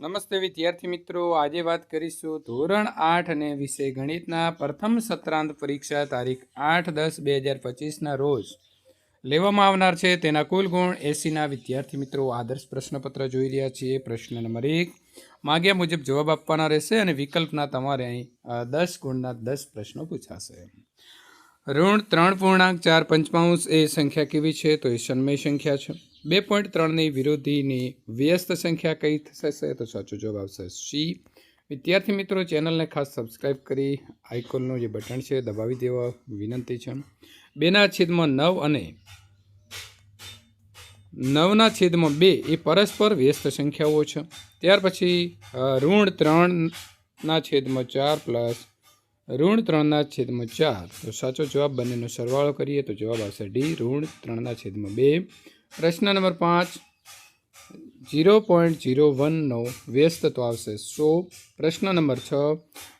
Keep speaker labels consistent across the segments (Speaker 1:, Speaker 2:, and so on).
Speaker 1: નમસ્તે વિદ્યાર્થી મિત્રો, આજે વાત કરીશું ધોરણ આઠ અને વિષય ગણિતના પ્રથમ સત્રાંત પરીક્ષા તારીખ આઠ દસ બે હજાર પચીસના રોજ. લેવામાં આવનાર છે તેના કુલ ગુણ એસીના વિદ્યાર્થી મિત્રો આદર્શ પ્રશ્નપત્ર જોઈ રહ્યા છીએ. પ્રશ્ન નંબર એક, માગ્યા મુજબ જવાબ આપવાના રહેશે અને વિકલ્પના તમારે અહીં દસ ગુણના દસ પ્રશ્નો પૂછાશે. ઋણ ત્રણ પૂર્ણાંક ચાર પંચમાંશ એ સંખ્યા કેવી છે? તો એ સન્મય સંખ્યા છે. બે પોઈન્ટ ત્રણની વિરોધીની વ્યસ્ત સંખ્યા કઈ થશે તો સાચો જવાબ આવશે સી. વિદ્યાર્થી મિત્રો, ચેનલને ખાસ સબસ્ક્રાઈબ કરી આઇકોનનું જે બટન છે દબાવી દેવા વિનંતી છે. બેના છેદમાં નવ અને નવના છેદમાં બે એ પરસ્પર વ્યસ્ત સંખ્યાઓ છે. ત્યાર પછી ઋણ ત્રણના છેદમાં ચાર પ્લસ ઋણ ત્રણના છેદમાં ચાર. તો સાચો જવાબ બંનેનો સરવાળો કરીએ તો જવાબ આવશે ડી. ઋણ ત્રણના છેદમાં બે. પ્રશ્ન નંબર પાંચ. જીરો પોઈન્ટ જીરો વનનો વ્યસ્ત તો આવશે. સો. પ્રશ્ન નંબર છ.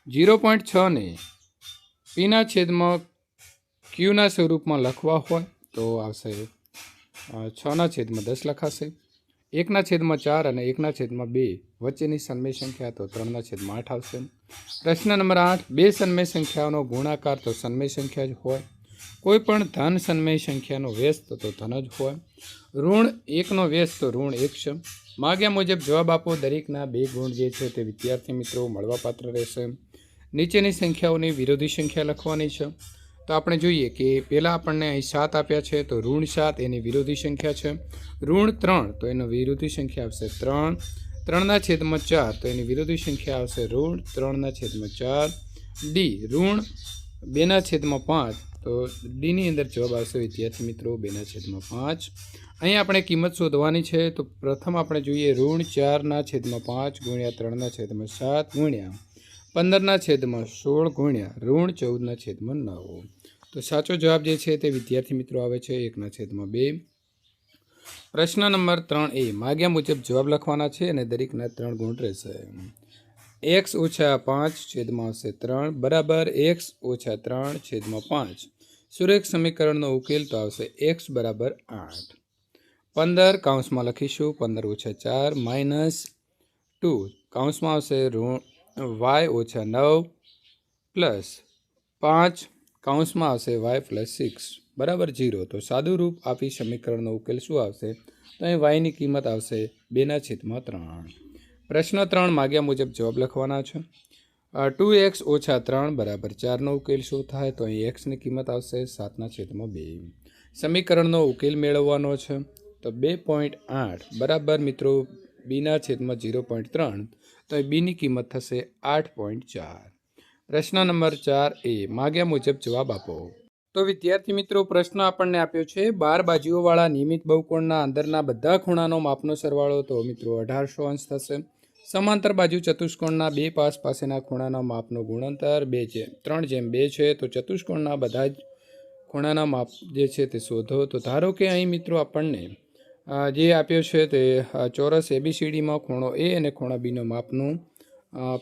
Speaker 1: જીરો પોઈન્ટ છને પીના છેદમાં ક્યુના સ્વરૂપમાં લખવા હોય તો આવશે. છના છેદમાં દસ લખાશે. એકના છેદમાં ચાર અને એકના છેદમાં બે. વચ્ચેની સન્મય સંખ્યા તો ત્રણના છેદમાં આઠ આવશે. પ્રશ્ન નંબર આઠ. બે સન્મય સંખ્યાઓનો ગુણાકાર તો સન્મય સંખ્યા જ હોય. કોઈ પણ ધન સન્મય સંખ્યાનો વ્યસ્ત તો ધન જ હોય. ઋણ એકનો વ્યસ્ત તો ઋણ એક છે. માગ્યા મુજબ જવાબ આપો, દરેકના બે ગુણ જે છે તે વિદ્યાર્થી મિત્રો મળવાપાત્ર રહેશે. નીચેની સંખ્યાઓની વિરોધી સંખ્યા લખવાની છે. તો આપણે જોઈએ કે પહેલાં આપણને અહીં સાત આપ્યા છે તો ઋણ સાત એની વિરોધી સંખ્યા છે. ઋણ ત્રણ તો એનો વિરોધી સંખ્યા આવશે ત્રણ. ત્રણના છેદમાં ચાર તો એની વિરોધી સંખ્યા આવશે ઋણ. ત્રણના છેદમાં ચાર. ડી, ઋણ. બેના છેદમાં પાંચ. તો ડીની અંદર જવાબ આવશે વિદ્યાર્થી મિત્રો બેના છેદમાં પાંચ. અહીં આપણે કિંમત શોધવાની છે, તો પ્રથમ આપણે જોઈએ ઋણ ચારના છેદમાં પાંચ ગુણ્યા ત્રણના છેદમાં સાત ગુણ્યા પંદરના છેદમાં સોળ ગુણ્યા ઋણ ચૌદના છેદમાં નવ. તો સાચો જવાબ જે છે તે વિદ્યાર્થી મિત્રો આવે છે એકના છેદમાં બે. પ્રશ્ન નંબર ત્રણ એ, માગ્યા મુજબ જવાબ લખવાના છે અને દરેકના ત્રણ ગુણ રહેશે. એક્સ ઓછા પાંચ છેદમાં આવશે ત્રણ બરાબર એક્સ ઓછા ત્રણ છેદમાં પાંચ. સુરેખ સમીકરણનો ઉકેલ તો આવશે એક્સ બરાબર આઠ. પંદર કાઉન્સમાં લખીશું, પંદર ઓછા ચાર માઇનસ ટુ. કાઉન્સમાં આવશે ઋણ વાય ઓછા નવ પ્લસ પાંચ. કાઉન્સમાં આવશે વાય પ્લસ સિક્સ. બરાબર જીરો તો સાદું રૂપ આપી સમીકરણનો ઉકેલ શું આવશે? તો અહીં વાયની કિંમત આવશે બેના છેદમાં ત્રણ. પ્રશ્ન ત્રણ માગ્યા મુજબ જવાબ લખવાના છે. ટુ એક્સ ઓછા ત્રણ બરાબર ચારનો ઉકેલ શું થાય? તો અહીં એક્સની કિંમત આવશે સાતના છેદમાં બે. સમીકરણનો ઉકેલ મેળવવાનો છે. તો બે પોઈન્ટ આઠ બરાબર મિત્રો બીના છેદમાં જીરો પોઈન્ટ ત્રણ. તો એ બીની કિંમત થશે આઠ પોઈન્ટ ચાર. પ્રશ્ન નંબર ચાર એ માગ્યા મુજબ જવાબ આપો. તો વિદ્યાર્થી મિત્રો, પ્રશ્ન આપણને આપ્યો છે, બાર બાજુઓવાળા નિયમિત બહુકોણના અંદરના બધા ખૂણાનો માપનો સરવાળો. તો મિત્રો અઢારસો અંશ થશે. સમાંતર બાજુ ચતુષ્કોણના બે પાસ પાસેના ખૂણાના માપનો ગુણોત્તર બે છે. ત્રણ જેમ બે છે, તો ચતુષ્કોણના બધા જ ખૂણાના માપ જે છે તે શોધો. તો ધારો કે અહીં મિત્રો આપણને જે આપ્યો છે તે ચોરસ એબીસીડીમાં ખૂણો એ અને ખૂણો બીનો માપનું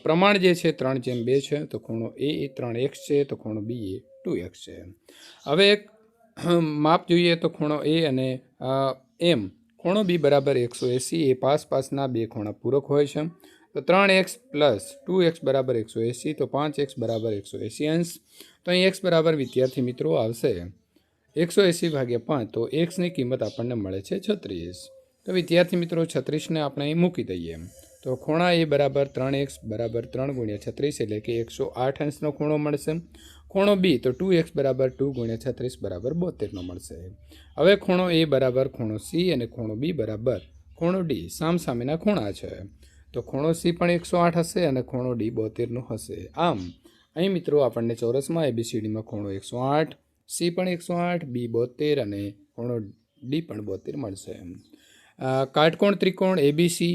Speaker 1: પ્રમાણ જે છે ત્રણ જેમ બે છે, તો ખૂણો એ એ ત્રણ એક્સ છે, તો ખૂણો બી એ ટુ એક્સ છે. હવે એક માપ જોઈએ તો ખૂણો એ અને એમ ખૂણો બી બરાબર એકસો એંસી, એ પાસ પાસના બે ખૂણા પૂરક હોય છે. તો ત્રણ એક્સ પ્લસ ટુ એક્સ બરાબર એકસો એંસી, તો પાંચ એક્સ બરાબર એકસો એંસી અંશ. તો અહીં એક્સ બરાબર વિદ્યાર્થી મિત્રો આવશે. એકસો એંસી ભાગ્યા પાંચ, તો એક્સની કિંમત આપણને મળે છે છત્રીસ. તો વિદ્યાર્થી મિત્રો છત્રીસને આપણે અહીં મૂકી દઈએ. તો ખૂણા એ બરાબર ત્રણ એક્સ બરાબર ત્રણ ગુણ્યા છત્રીસ એટલે કે એકસો આઠ અંશનો ખૂણો મળશે. ખૂણો બી તો ટુ એક્સ બરાબર ટુ ગુણ્યા છત્રીસ બરાબર બોતેરનો મળશે. હવે ખૂણો એ બરાબર ખૂણો સી અને ખૂણો બી બરાબર ખૂણો ડી સામસામેના ખૂણા છે. તો ખૂણો સી પણ એકસો આઠ હશે અને ખૂણો ડી બોતેરનો હશે. આમ, અહીં મિત્રો આપણને ચોરસમાં એબીસીડીમાં ખૂણો એકસો આઠ સી પણ એકસો આઠ બી બોતેર અને ખૂણો ડી પણ બોતેર મળશે. કાટકોણ ત્રિકોણ એબીસી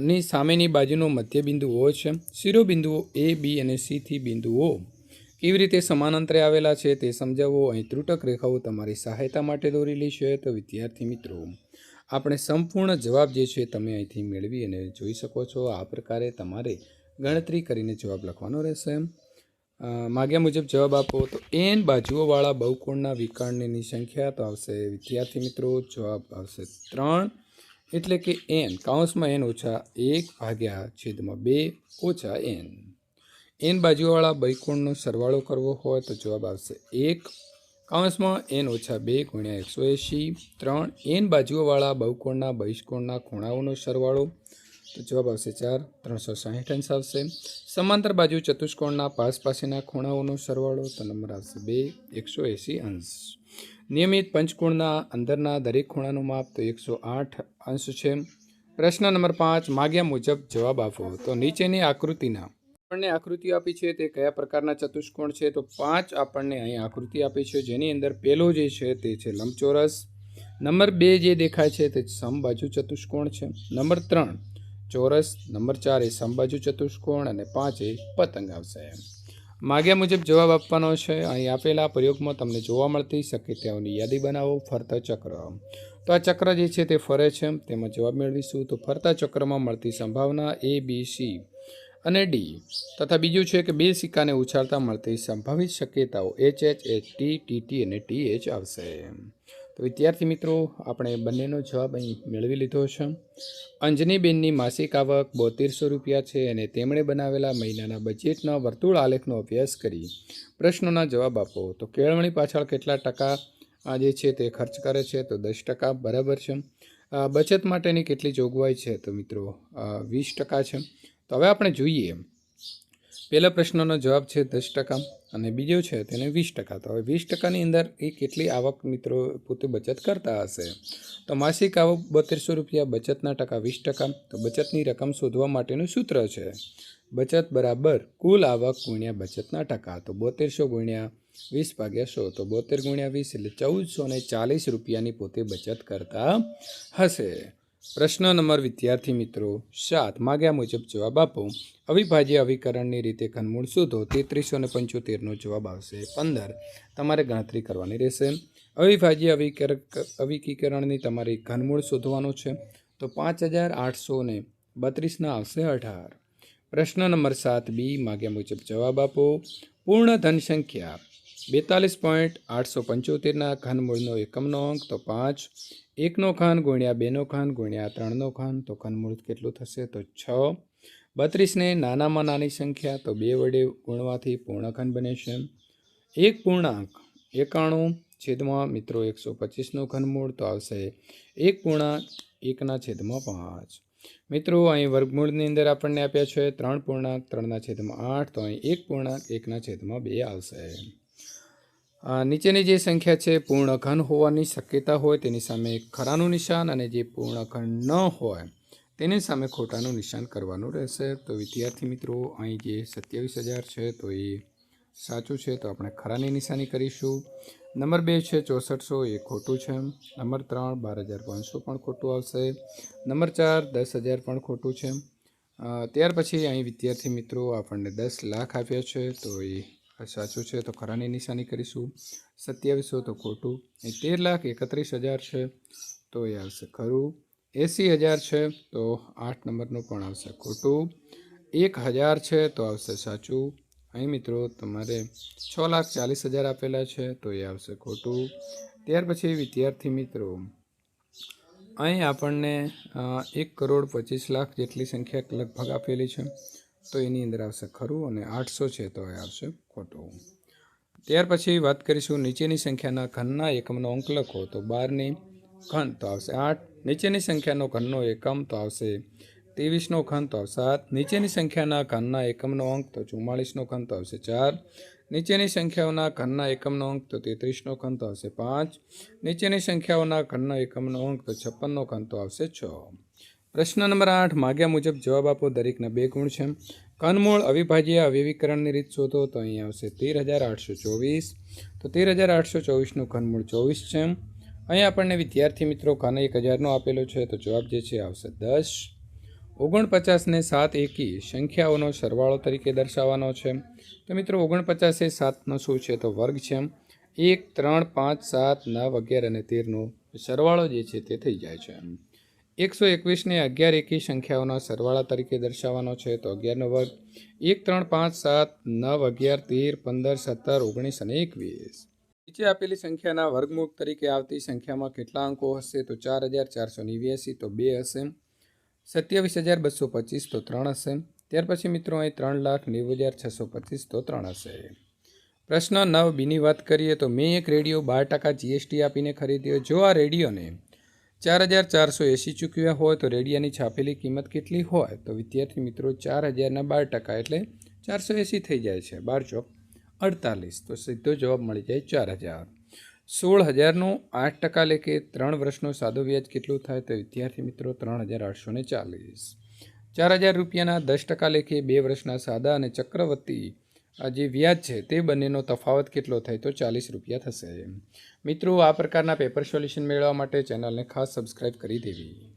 Speaker 1: ની સામેની બાજુનો મધ્યબિંદુ ઓ છે. શિરોબિંદુઓ એ, બી અને સીથી બિંદુઓ કેવી રીતે સમાનાંતરે આવેલા છે તે સમજાવો. અહીં ત્રુટક રેખાઓ તમારી સહાયતા માટે દોરેલી છે. તો વિદ્યાર્થી મિત્રો, આપણે સંપૂર્ણ જવાબ જે છે તમે અહીંથી મેળવી અને જોઈ શકો છો. આ પ્રકારે તમારે ગણતરી કરીને જવાબ લખવાનો રહેશે. માગ્યા મુજબ જવાબ આપો. તો એન બાજુઓવાળા બહુકોણના વિકર્ણની સંખ્યા તો આવશે. વિદ્યાર્થી મિત્રો, જવાબ આવશે ત્રણ. એટલે કે એન કાઉન્સમાં એન ઓછા એક ભાગ્યા છેદમાં બે ઓછા એન એન બાજુવાળા બૈકોણનો સરવાળો કરવો હોય તો જવાબ આવશે એક. કાઉન્સમાં એન ઓછા બે ગુણ્યા એકસો એંશી. ત્રણ. એન બાજુઓવાળા બહુકોણના બહિષ્કોણના ખૂણાઓનો સરવાળો તો જવાબ આવશે ચાર. ત્રણસો સાહીઠ અંશ આવશે. સમાંતર બાજુ ચતુષ્કોણના પાસ પાસેના ખૂણાઓનો સરવાળો તો નંબર આવશે બે. એકસો એંસી અંશ. નિયમિત પંચકોણના અંદરના દરેક ખૂણાનું માપ તો એકસો આઠ અંશ છે. પ્રશ્ન નંબર પાંચ, માગ્યા મુજબ જવાબ આપો. તો નીચેની આકૃતિના. આપણને આકૃતિ આપી છે તે કયા પ્રકારના ચતુષ્કોણ છે? તો પાંચ આપણને અહીં આકૃતિ આપી છે. જેની અંદર પહેલો જે છે તે છે લંબચોરસ. નંબર બે જે દેખાય છે તે સમબાજુ ચતુષ્કોણ છે. નંબર ત્રણ, ચોરસ. નંબર ચાર એ સમબાજુ ચતુષ્કોણ અને પાંચ એ પતંગ આવશે માગ્યા મુજબ જવાબ આપવાનો છે. અહીં આપેલા પ્રયોગમાં તમને જોવા મળતી શક્યતાઓની યાદી બનાવો, ફરતા ચક્ર. તો આ ચક્ર જે છે તે ફરે છે. તેમાં જવાબ મેળવીશું. તો ફરતા ચક્રમાં મળતી સંભાવના એ બી સી અને ડી તથા બીજું છે કે બે સિક્કાને ઉછાળતા મળતી સંભવિત શક્યતાઓ H H H T T T અને ટી એચ આવશે. તો વિદ્યાર્થી મિત્રો, આપણે બંનેનો જવાબ અહીં મેળવી લીધો છે. અંજનીબેનની માસિક આવક બોતેરસો રૂપિયા છે અને તેમણે બનાવેલા મહિનાના બજેટના વર્તુળ આલેખનો અભ્યાસ કરી. પ્રશ્નોના જવાબ આપો. તો કેળવણી પાછળ કેટલા ટકા જે છે તે ખર્ચ કરે છે? તો દસ ટકા બરાબર છે. બચત માટેની કેટલી જોગવાઈ છે? તો મિત્રો વીસ ટકા છે. તો હવે આપણે જોઈએ. પહેલા પ્રશ્નનો જવાબ છે દસ ટકા અને બીજો છે તેને વીસ ટકા. તો હવે વીસ ટકાની અંદર એ કેટલી આવક મિત્રો પોતે બચત કરતા હશે? તો માસિક આવક બોતેરસો રૂપિયા, બચતના ટકા વીસ ટકા. તો બચતની રકમ શોધવા માટેનું સૂત્ર છે. બચત બરાબર કુલ આવક ગુણ્યા બચતના ટકા. તો બોતેરસો ગુણ્યા વીસ ભાગ્યા સો. તો બોતેર ગુણ્યા વીસ એટલે ચૌદસો ને ચાલીસ રૂપિયાની પોતે બચત કરતા હશે. પ્રશ્ન નંબર વિદ્યાર્થી મિત્રો, સાત. માગ્યા મુજબ જવાબ આપો. અવિભાજ્ય અવિકરણની રીતે ઘનમૂળ શોધો. તેત્રીસો ને પંચોતેરનો જવાબ આવશે પંદર. તમારે ગણતરી કરવાની રહેશે. અવિભાજ્ય અવિકર, અવિકીકરણની તમારી ઘનમૂળ શોધવાનું છે. તો પાંચ હજાર આઠસો ને બત્રીસના આવશે અઢાર. પ્રશ્ન નંબર સાત. બી. માગ્યા મુજબ જવાબ આપો. પૂર્ણ ધન સંખ્યા બેતાલીસ પોઈન્ટ આઠસો પંચોતેરના ઘનમૂળનો એકમનો અંક તો પાંચ. એકનો ખાન ગુણ્યા બેનો ખાન ગુણ્યા ત્રણનો ખાન તો ખનમૂળ કેટલું થશે? તો છ. બત્રીસને નાનામાં નાની સંખ્યા, તો બે વડે ગુણવાથી પૂર્ણખંડ બને છે. એક પૂર્ણાંક એકાણું છેદમાં મિત્રો એકસો પચીસનું ખનમૂળ તો આવશે એક પૂર્ણાંક એકના છેદમાં પાંચ. મિત્રો, અહીં વર્ગમૂળની અંદર આપણને આપ્યા છે ત્રણ પૂર્ણાંક, ત્રણના છેદમાં આઠ, તો અહીં એક પૂર્ણાંક એકના છેદમાં બે આવશે. નીચેની જે સંખ્યા છે પૂર્ણ ઘન હોવાની શક્યતા હોય, તેની સામે ખરાનું નિશાન અને જે પૂર્ણ ઘન ન હોય, તેની સામે ખોટાનું નિશાન કરવાનું રહેશે. તો વિદ્યાર્થી મિત્રો, અહીં જે સત્યાવીસ હજાર છે, તો એ સાચું છે. તો આપણે ખરાની નિશાની કરીશું. નંબર બે છે, ચોસઠસો એ ખોટું છે. નંબર ત્રણ, બાર હજાર પાંચસો પણ ખોટું આવશે. નંબર ચાર, દસ હજાર પણ ખોટું છે. ત્યાર પછી અહીં વિદ્યાર્થી મિત્રો, આપણને દસ લાખ આપ્યા છે, તો એ સાચું છે, તો ખરાની નિશાની કરીશું. સત્યાવીસો તો ખોટું. એ તેર લાખ એકત્રીસ હજાર છે, તો એ આવશે ખરું. એંસી હજાર છે, તો આઠ નંબરનું પણ આવશે ખોટું. એક હજાર છે, તો આવશે સાચું. અહીં મિત્રો, તમારે છ લાખ ચાલીસ હજાર આપેલા છે, તો એ આવશે ખોટું. ત્યાર પછી વિદ્યાર્થી મિત્રો, અહીં આપણને એક કરોડ પચીસ લાખ જેટલી સંખ્યા લગભગ આપેલી છે. તો એની અંદર આવશે ખરું અને આઠસો છે તો એ આવશે ખોટું. ત્યાર પછી વાત કરીશું નીચેની સંખ્યાના ઘનના એકમનો અંક લખો તો બારની ઘન તો આવશે આઠ, નીચેની સંખ્યાનો ઘનનો એકમ તો આવશે ત્રેવીસનો ઘન તો સાત, નીચેની સંખ્યાના ઘનના એકમનો અંક તો ચુમ્માળીસનો ઘન તો આવશે ચાર, નીચેની સંખ્યાઓના ઘનના એકમનો અંક તો તેત્રીસનો ઘન તો આવશે પાંચ, નીચેની સંખ્યાઓના ઘનનો એકમનો અંક તો છપ્પનનો ઘન તો આવશે છ. પ્રશ્ન નંબર આઠ, માગ્યા મુજબ જવાબ આપો, દરેકના બે ગુણ છે. કનમૂળ અવિભાજ્ય અવ્યવીકરણની રીત શોધો તો અહીં આવશે તેર હજાર આઠસો ચોવીસ. તો તેર હજાર આઠસો ચોવીસનું કનમૂળ ચોવીસ છે. અહીં આપણને વિદ્યાર્થી મિત્રો કન એક હજારનો આપેલો છે, તો જવાબ જે છે આવશે દસ. ઓગણપચાસને સાત એકી સંખ્યાઓનો સરવાળો તરીકે દર્શાવવાનો છે. તો મિત્રો ઓગણપચાસ એ સાતનો શું છે તો વર્ગ છે. એક, ત્રણ, પાંચ, સાત, નવ, અગિયાર અને તેરનો સરવાળો જે છે તે થઈ જાય છે. એકસો એકવીસને અગિયાર એકી સંખ્યાઓના સરવાળા તરીકે દર્શાવવાનો છે, તો અગિયારનો વર્ગ એક, ત્રણ, પાંચ, સાત, નવ, અગિયાર, તેર, પંદર, સત્તર, ઓગણીસ અને એકવીસ. નીચે આપેલી સંખ્યાના વર્ગમૂળ તરીકે આવતી સંખ્યામાં કેટલા અંકો હશે? તો ચાર હજાર ચારસો નેવ્યાસી, તો બે હશે. સત્યાવીસ હજાર બસો પચીસ, તો ત્રણ હશે. ત્યાર પછી મિત્રો અહીં ત્રણ લાખ નેવું હજાર છસો પચીસ, તો ત્રણ હશે. પ્રશ્ન નવ બીની વાત કરીએ તો મેં એક રેડિયો બાર ટકા જીએસટી આપીને ખરીદ્યો. જો આ રેડિયોને ચાર હજાર ચારસો એંસી ચૂકવ્યા હોય તો રેડિયાની છાપેલી કિંમત કેટલી હોય તો વિદ્યાર્થી મિત્રો ચાર હજારના બાર ટકા એટલે ચારસો એંસી થઈ જાય છે. બાર ચોક અડતાલીસ તો સીધો જવાબ મળી જાય ચાર હજાર. સોળ હજારનું આઠ ટકા લેખે ત્રણ વર્ષનું સાદો વ્યાજ કેટલું થાય તો વિદ્યાર્થી મિત્રો ત્રણ હજાર આઠસો ને ચાલીસ. ચાર હજાર રૂપિયાના દસ ટકા લેખે બે વર્ષના સાદા અને ચક્રવર્તી જે વ્યાજ છે તે બંનેનો તફાવત કેટલો થાય તો ચાલીસ રૂપિયા થશે. મિત્રો, આ પ્રકારના પેપર સોલ્યુશન મેળવવા માટે ચેનલને ખાસ સબસ્ક્રાઈબ કરી દેવી.